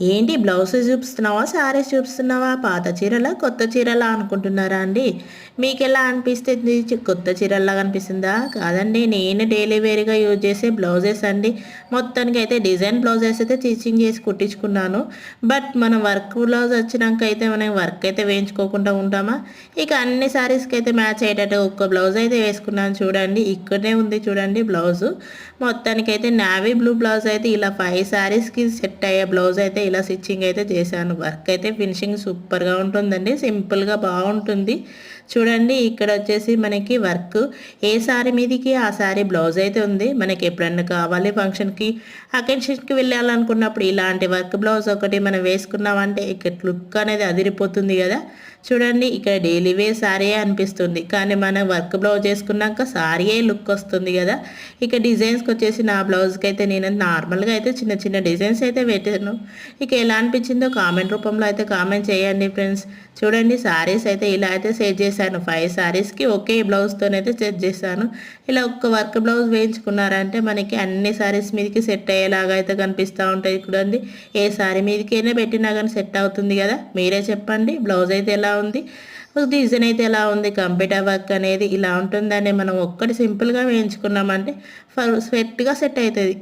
ఏంటి బ్లౌజ్ చూపిస్తున్నావా శారీస్ చూపిస్తున్నావా పాత చీరలా కొత్త చీరలా అనుకుంటున్నారా అండి? మీకు ఎలా అనిపిస్తుంది కొత్త చీరల్లా కనిపిస్తుందా? కాదండి నేను డైలీ వేర్గా యూజ్ చేసే బ్లౌజెస్ అండి. మొత్తానికి అయితే డిజైన్ బ్లౌజెస్ అయితే స్టిచ్చింగ్ చేసి కుట్టించుకున్నాను. బట్ మనం వర్క్ బ్లౌజ్ వచ్చినాక అయితే మనం వర్క్ అయితే వేయించుకోకుండా ఉంటామా? ఇక అన్ని శారీస్కి అయితే మ్యాచ్ అయ్యేటట్టు ఒక్క బ్లౌజ్ అయితే వేసుకున్నాను చూడండి. ఇక్కడనే ఉంది చూడండి బ్లౌజు. మొత్తానికి అయితే నావీ బ్లూ బ్లౌజ్ అయితే ఇలా ఫైవ్ శారీస్కి సెట్ అయ్యే బ్లౌజ్ అయితే ఇలా స్టిచ్చింగ్ అయితే చేశాను. వర్క్ అయితే ఫినిషింగ్ సూపర్గా ఉంటుందండి. సింపుల్గా బాగుంటుంది. చూడండి ఇక్కడ వచ్చేసి మనకి వర్క్ ఏ శారీ మీదకి ఆ శారీ బ్లౌజ్ అయితే ఉంది. మనకి ఎప్పుడన్నా కావాలి ఫంక్షన్కి అకేషన్కి వెళ్ళాలనుకున్నప్పుడు ఇలాంటి వర్క్ బ్లౌజ్ ఒకటి మనం వేసుకున్నామంటే ఇక్కడ లుక్ అనేది అదిరిపోతుంది కదా. చూడండి ఇక్కడ డైలీ వేర్ శారీయే అనిపిస్తుంది. కానీ మనం వర్క్ బ్లౌజ్ చేసుకున్నాక శారీయే లుక్ వస్తుంది కదా. ఇక డిజైన్స్కి వచ్చేసి నా బ్లౌజ్కి అయితే నేను నార్మల్గా అయితే చిన్న చిన్న డిజైన్స్ అయితే పెట్టాను. ఇక ఎలా అనిపించిందో కామెంట్ రూపంలో అయితే కామెంట్ చేయండి ఫ్రెండ్స్. చూడండి శారీస్ అయితే ఇలా అయితే సెట్ చేశాను. ఫైవ్ శారీస్కి ఒకే బ్లౌజ్తోనైతే సెట్ చేశాను. ఇలా ఒక్క వర్క్ బ్లౌజ్ వేయించుకున్నారంటే మనకి అన్ని శారీస్ మీదకి సెట్ అయ్యేలాగా అయితే కనిపిస్తూ ఉంటాయి చూడండి. ఏ శారీ మీదకైనా పెట్టినా కానీ సెట్ అవుతుంది కదా? మీరే చెప్పండి. బ్లౌజ్ అయితే ఎలా ఉంది? డిజైన్ అయితే ఎలా ఉంది? కంప్యూటర్ వర్క్ అనేది ఇలా ఉంటుందని మనం ఒక్కటి సింపుల్గా వేయించుకున్నామంటే ఫర్ స్వెట్గా సెట్ అవుతుంది.